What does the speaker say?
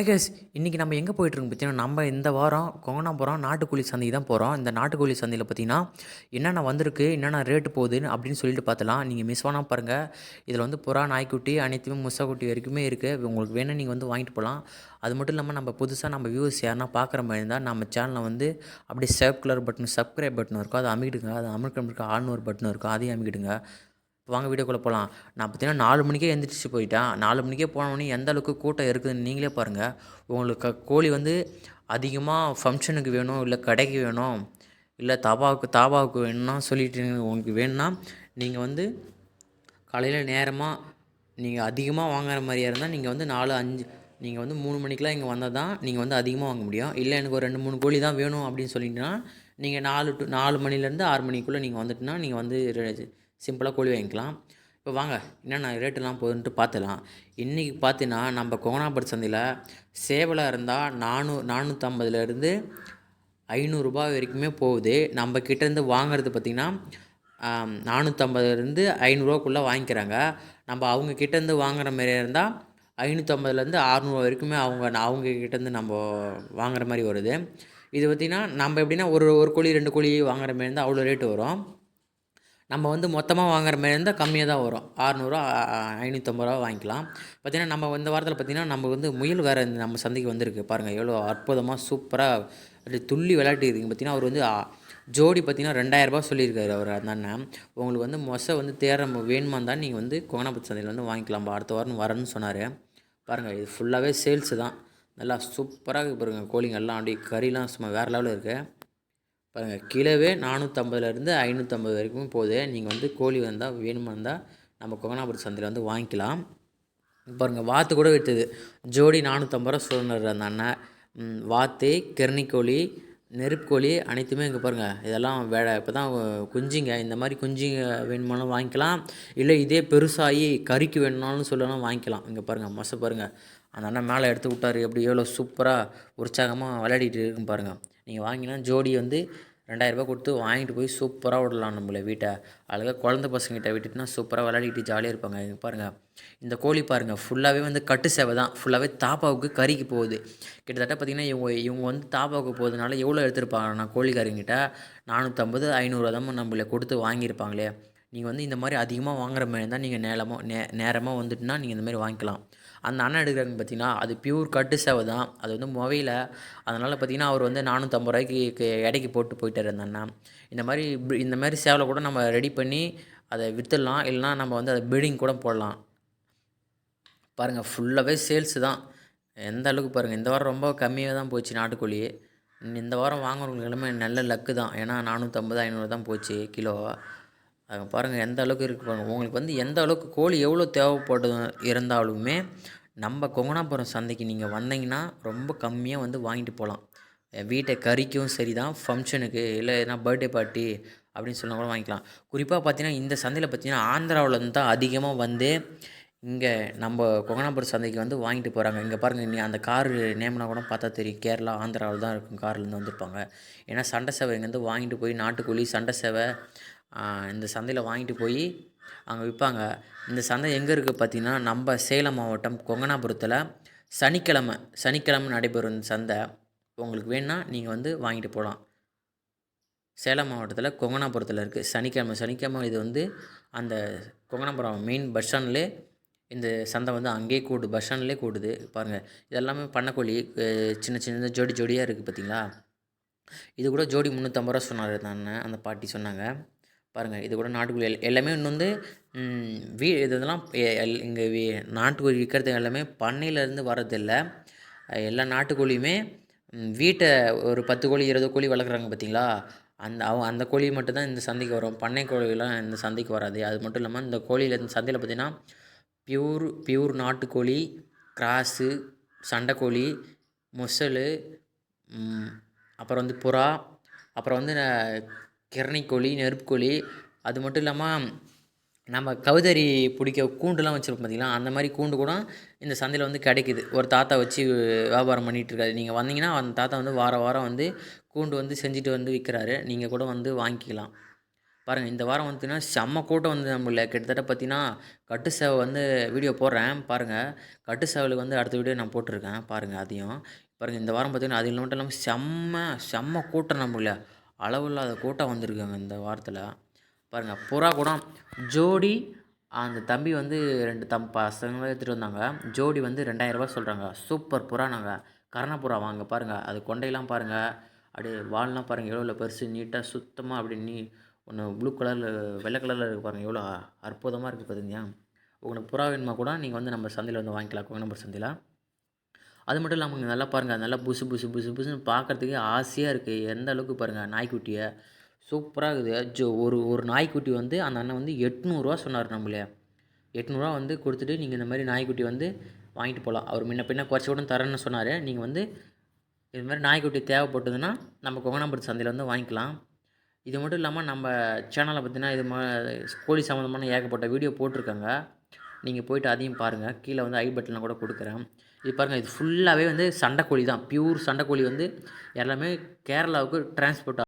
ஐகஸ் இன்றைக்கி நம்ம எங்கே போயிட்டுருக்கு பார்த்தீங்கன்னா நம்ம இந்த வாரம் கொங்கனாபுரம் நாட்டுக்கோழி சந்தைக்கு தான் போகிறோம் இந்த நாட்டுக்கோழி சந்தையில் பார்த்தீங்கன்னா என்னென்ன வந்திருக்கு என்னென்ன ரேட்டு போகுதுன்னு அப்படின்னு சொல்லிட்டு பார்த்தலாம். நீங்கள் மிஸ் பண்ணால் பாருங்கள் இதில் வந்து புறா நாய்க்குட்டி அனைத்துமே முசாக்குட்டி வரைக்குமே இருக்குது உங்களுக்கு வேணும் நீங்கள் வந்து வாங்கிட்டு போகலாம் அது மட்டும் இல்லாமல் நம்ம புதுசாக நம்ம வியூஸ் யாருன்னா பார்க்குற மாதிரி இருந்தால் நம்ம சேனலில் வந்து அப்படியே sub colour button subscribe button இருக்கும். அதை அமைக்கிடுங்க. அது அமைக்க ஆள்னு ஒரு பட்டன் இருக்கும். அதையும் அமைக்கிடுங்க. வாங்க வீடியோக்குள்ளே போகலாம் நான் பார்த்தீங்கன்னா நாலு மணிக்கே எழுந்திரிச்சு போயிட்டேன் நாலு மணிக்கே போனோடனே எந்த அளவுக்கு கூட்டம் இருக்குதுன்னு நீங்களே பாருங்கள் உங்களுக்கு கோழி வந்து அதிகமாக ஃபங்க்ஷனுக்கு வேணும் இல்லை கடைக்கு வேணும் இல்லை தாபாவுக்கு தாபாவுக்கு வேணும்னா சொல்லிட்டு உங்களுக்கு வேணும்னா நீங்கள் வந்து காலையில் நேரமாக நீங்கள் அதிகமாக வாங்குற மாதிரியா இருந்தால் நீங்கள் வந்து நாலு அஞ்சு நீங்கள் வந்து மூணு மணிக்கெலாம் இங்கே வந்தால் தான் நீங்கள் வந்து அதிகமாக வாங்க முடியும். இல்லை எனக்கு ஒரு ரெண்டு மூணு கோழி தான் வேணும் அப்படின்னு சொல்லிட்டுனா நீங்கள் நாலு டு நாலு மணிலேருந்து ஆறு மணிக்குள்ளே நீங்கள் வந்துட்டுனா நீங்கள் வந்து சிம்பிளாக கோழி வாங்கிக்கலாம். இப்போ வாங்க என்னென்ன ரேட்டெல்லாம் போகுதுன்ட்டு பார்த்துலாம் இன்றைக்கி பார்த்தீங்கன்னா நம்ம கோங்கனாபுரம் சந்தையில் சேவலை இருந்தால் நானூ நானூற்றம்பதுலேருந்து ஐநூறுரூபா வரைக்குமே போகுது. நம்ம கிட்டேருந்து வாங்குறது பார்த்திங்கன்னா நானூற்றம்பதுலேருந்து ஐநூறுரூவாக்குள்ளே வாங்கிக்கிறாங்க. நம்ம அவங்க கிட்டேருந்து வாங்குற மாதிரியா இருந்தால் ஐநூற்றம்பதுலேருந்து அறநூறுவா வரைக்குமே அவங்க அவங்க கிட்டேருந்து நம்ம வாங்குற மாதிரி வருது. இது பார்த்திங்கன்னா நம்ம எப்படின்னா ஒரு ஒரு கோழி ரெண்டு கோழி வாங்குற மாதிரி இருந்தால் அவ்வளோ ரேட்டு வரும். நம்ம வந்து மொத்தமாக வாங்குற மாதிரி இருந்தால் கம்மியாக தான் வரும். ஆறுநூறுவா ஐநூற்றம்பது ரூபா வாங்கிக்கலாம். பார்த்தீங்கன்னா நம்ம இந்த வாரத்தில் பார்த்தீங்கன்னா நம்ம வந்து முயல் வேறு இந்த நம்ம சந்தைக்கு வந்திருக்கு. பாருங்கள் எவ்வளோ அற்புதமாக சூப்பராக அப்படி துள்ளி விளையாட்டு இருக்குங்க பார்த்தீங்கன்னா அவர் வந்து ஜோடி பார்த்தீங்கன்னா ரெண்டாயிரரூபா சொல்லியிருக்காரு அவர் அந்த அண்ணன். உங்களுக்கு வந்து மொசை வந்து தேர வேணுமா தான் நீங்கள் வந்து கோணாபுரம் சந்தையில் வந்து வாங்கிக்கலாம். அடுத்த வாரம் வரேன்னு சொன்னார். பாருங்கள் இது ஃபுல்லாகவே சேல்ஸு தான். நல்லா சூப்பராக பாருங்கள் கோழிங்கெல்லாம் அப்படியே கறிலாம் சும்மா வேறு லெவலில் இருக்குது பாருங்கள் கிலோவே நானூற்றம்பதுலேருந்து ஐநூற்றம்பது வரைக்கும் போகுது. நீங்கள் வந்து கோழி வந்தால் வேணுமா இருந்தால் நம்ம கொங்கனாபுரம் சந்தையில் வந்து வாங்கிக்கலாம். பாருங்கள் வாத்து கூட விற்றுது ஜோடி நானூற்றம்பது ரூபா சூழ்நிலை அந்த அண்ணன். வாத்து கிரணிக்கோழி நெருப்புக்கோழி அனைத்துமே இங்கே பாருங்கள் இதெல்லாம் வேலை இப்போ தான் குஞ்சிங்க. இந்த மாதிரி குஞ்சிங்க வேணுமானாலும் வாங்கிக்கலாம். இல்லை இதே பெருசாகி கறிக்கு வேணும்னாலும் சொல்லலாம் வாங்கிக்கலாம். இங்கே பாருங்கள் மசை பாருங்கள் அந்த அண்ணன் மேலே எடுத்து விட்டாரு. எப்படி எவ்வளோ சூப்பராக உற்சாகமாக விளையாடிட்டு இருக்கும் பாருங்கள் நீங்கள் வாங்கினா ஜோடி வந்து ரெண்டாயிரரூபா கொடுத்து வாங்கிட்டு போய் சூப்பராக விடலாம் நம்மள வீட்டை. அழகாக குழந்த பசங்கிட்ட விட்டுட்டுனா சூப்பராக விளையாடிட்டு ஜாலியாக இருப்பாங்க. இங்கே பாருங்கள் இந்த கோழி பாருங்கள் ஃபுல்லாகவே வந்து கட்டு சேவை தான். ஃபுல்லாகவே தாப்பாவுக்கு கறிக்கு போகுது. கிட்டத்தட்ட பார்த்திங்கன்னா இவங்க இவங்க வந்து தாப்பாவுக்கு போகிறதுனால எவ்வளோ எடுத்திருப்பாங்கன்னா கோழிக்காரங்கிட்ட நானூற்றம்பது ஐநூறுவா தான் நம்மள கொடுத்து வாங்கியிருப்பாங்களே. நீங்கள் வந்து இந்த மாதிரி அதிகமாக வாங்குற மாதிரி இருந்தால் நீங்கள் நேரமாக நே நேரமாக வந்துட்டுனா நீங்கள் இந்த மாதிரி வாங்கிக்கலாம். அந்த அண்ணன் எடுக்கிறாங்க பார்த்தீங்கன்னா அது பியூர் கட்டு சேவை தான். அது வந்து மொபைலில் அதனால் பார்த்தீங்கன்னா அவர் வந்து நானூற்றம்பது ரூபாய்க்கு இடைக்கு எடைக்கு போட்டு போயிட்டார் அந்த அண்ணன் இந்த மாதிரி இந்த மாதிரி சேவலை கூட நம்ம ரெடி பண்ணி அதை விற்றுடலாம் இல்லைனா நம்ம வந்து அதை பில்டிங் கூட போடலாம். பாருங்கள் ஃபுல்லாகவே சேல்ஸு தான். எந்த அளவுக்கு பாருங்கள் இந்த வாரம் ரொம்ப கம்மியாக தான் போச்சு நாட்டுக்கோழி. இந்த வாரம் வாங்குறவங்களுக்கு எல்லாமே நல்ல லக்கு தான். ஏன்னா நானூற்றம்பது ஐநூறு தான் போச்சு கிலோ. அது பாருங்கள் எந்த அளவுக்கு இருக்குது பாருங்கள் உங்களுக்கு வந்து எந்த அளவுக்கு கோழி எவ்வளோ தேவைப்படு இருந்தாலுமே நம்ம கொங்கனாபுரம் சந்தைக்கு நீங்கள் வந்தீங்கன்னா ரொம்ப கம்மியாக வந்து வாங்கிட்டு போகலாம் வீட்டை கறிக்கும் சரி தான் ஃபங்க்ஷனுக்கு இல்லை எதனா பர்த்டே பார்ட்டி அப்படின்னு சொன்னால் கூட வாங்கிக்கலாம். குறிப்பாக பார்த்தீங்கன்னா இந்த சந்தையில் பார்த்தீங்கன்னா ஆந்திராவிலேருந்து தான் அதிகமாக வந்து இங்கே நம்ம கொங்கனாபுரம் சந்தைக்கு வந்து வாங்கிட்டு போகிறாங்க இங்கே பாருங்கள் நீ அந்த காரு நேம்னா கூட பார்த்தா தெரியும். கேரளா ஆந்திராவில் தான் இருக்கும் கார்லேருந்து வந்திருப்பாங்க. ஏன்னா சண்டை சேவை இங்கேருந்து வாங்கிட்டு போய் நாட்டுக்கோழி சண்டை சேவை இந்த சந்தையில் வாங்கிட்டு போய் அங்கே விற்பாங்க இந்த சந்தை எங்கே இருக்குது பார்த்தீங்கன்னா நம்ம சேலம் மாவட்டம் கொங்கனாபுரத்தில் சனிக்கிழமை சனிக்கிழமை நடைபெறும் இந்த சந்தை. உங்களுக்கு வேணும்னா நீங்கள் வந்து வாங்கிட்டு போகலாம் சேலம் மாவட்டத்தில் கொங்கனாபுரத்தில் இருக்குது சனிக்கிழமை சனிக்கிழமை இது வந்து அந்த கொங்கனாபுரம் மெயின் பஸ் ஸ்டாண்ட்லே இந்த சந்தை வந்து அங்கேயே கூடுது பஸ் ஸ்டாண்ட்லேயே கூடுது. பாருங்கள் இதெல்லாமே பண்ணக்கோழி சின்ன சின்ன ஜோடி ஜோடியாக இருக்குது பார்த்தீங்களா இது கூட ஜோடி முந்நூற்றம்பது ரூபா சொன்னார் தானே அந்த பாட்டி சொன்னாங்க. பாருங்கள் இது கூட நாட்டுக்கோழி எல்லாமே இன்னும் வந்து வீ இது இதெல்லாம் இங்கே வீ நாட்டுக்கோழி விற்கிறது எல்லாமே பண்ணையிலேருந்து வர்றதில்ல. எல்லா நாட்டுக்கோழியுமே வீட்டை ஒரு பத்து கோழி இருபது கோழி வளர்க்குறாங்க பார்த்தீங்களா அந்த அவ அந்த கோழி மட்டும்தான் இந்த சந்தைக்கு வரும். பண்ணை கோழிலாம் இந்த சந்தைக்கு வராது. அது மட்டும் இல்லாமல் இந்த கோழியில் இந்த சந்தையில் பார்த்தீங்கன்னா பியூர் பியூர் நாட்டுக்கோழி கிராஸு சண்டைக்கோழி முசல் அப்புறம் வந்து புறா அப்புறம் வந்து கிரணிக்கோழி நெருப்புக்கோழி அது மட்டும் இல்லாமல் நம்ம கவுதறி பிடிக்க கூண்டுலாம் வச்சுருப்போம் பார்த்தீங்களா அந்த மாதிரி கூண்டு கூட இந்த சந்தையில் வந்து கிடைக்குது. ஒரு தாத்தா வச்சு வியாபாரம் பண்ணிகிட்ருக்காரு நீங்கள் வந்தீங்கன்னா அந்த தாத்தா வந்து வார வாரம் வந்து கூண்டு வந்து செஞ்சுட்டு வந்து விற்கிறாரு நீங்கள் கூட வந்து வாங்கிக்கலாம். பாருங்கள் இந்த வாரம் வந்துன்னா செம்ம கூட்டம் வந்து நம்மள கிட்டத்தட்ட பார்த்தீங்கன்னா கட்டு சேவை வந்து வீடியோ போடுறேன். பாருங்கள் கட்டு சேவலுக்கு வந்து அடுத்த வீடியோ நான் போட்டிருக்கேன். பாருங்கள் அதையும். பாருங்கள் இந்த வாரம் பார்த்தீங்கன்னா அது மட்டும் இல்லாமல் செம்ம செம்ம கூட்டம் நம்மள அளவில்லாத கூட்டம் வந்திருக்காங்க இந்த வாரத்தில். பாருங்கள் புறா கூடம் ஜோடி அந்த தம்பி வந்து ரெண்டு தம் பசங்களும் எடுத்துகிட்டு வந்தாங்க. ஜோடி வந்து ரெண்டாயிரரூபா சொல்கிறாங்க சூப்பர் புறா நாங்கள் கரணப்புறா வாங்க பாருங்கள் அது கொண்டையெல்லாம் பாருங்கள் அப்படியே வால்லாம் பாருங்கள் எவ்வளோ பெருசு நீட்டாக சுத்தமாக அப்படி நீ ஒன்று ப்ளூ கலரில் வெள்ளை கலரில் இருக்குது பாருங்கள் எவ்வளோ அற்புதமாக இருக்குது பார்த்தீங்க உங்களுக்கு புறா வேணுமா கூட நீங்கள் வந்து நம்ம சந்தையில் வந்து வாங்கிக்கலாம். கோயம்புத்தூர் சந்தையில். அது மட்டும் இல்லாமல் இங்கே நல்லா பாருங்கள் நல்லா புசு புசு புசு புசுன்னு பார்க்குறதுக்கே ஆசையாக இருக்குது எந்த அளவுக்கு பாருங்கள் நாய்க்குட்டியை. சூப்பராக இருக்குது. ஜோ ஒரு ஒரு நாய்க்குட்டி வந்து அந்த அண்ணன் வந்து எட்நூறுரூவா சொன்னார் நம்மளே. எட்நூறுரூவா வந்து கொடுத்துட்டு நீங்கள் இந்த மாதிரி நாய்க்குட்டி வந்து வாங்கிட்டு போகலாம் அவர் முன்ன பின்ன குறைச்சி கூட தரேன்னு சொன்னார். நீங்கள் வந்து இது மாதிரி நாய்க்குட்டி தேவைப்பட்டதுன்னா நம்ம கொங்கனாம்புரத்து சந்தையில் வந்து வாங்கிக்கலாம். இது மட்டும் இல்லாமல் நம்ம சேனலை பார்த்தீங்கன்னா இது மா கோழி சம்மந்தமான ஏகப்பட்ட வீடியோ போட்டிருக்காங்க. நீங்கள் போயிட்டு அதையும் பாருங்கள் கீழே வந்து ஐ பட்டனில் கூட கொடுக்குறேன். இது பாருங்கள் இது ஃபுல்லாகவே வந்து சண்டைக்கோழி தான். பியூர் சண்டைக்கோழி வந்து எல்லாமே கேரளாவுக்கு டிரான்ஸ்போர்ட்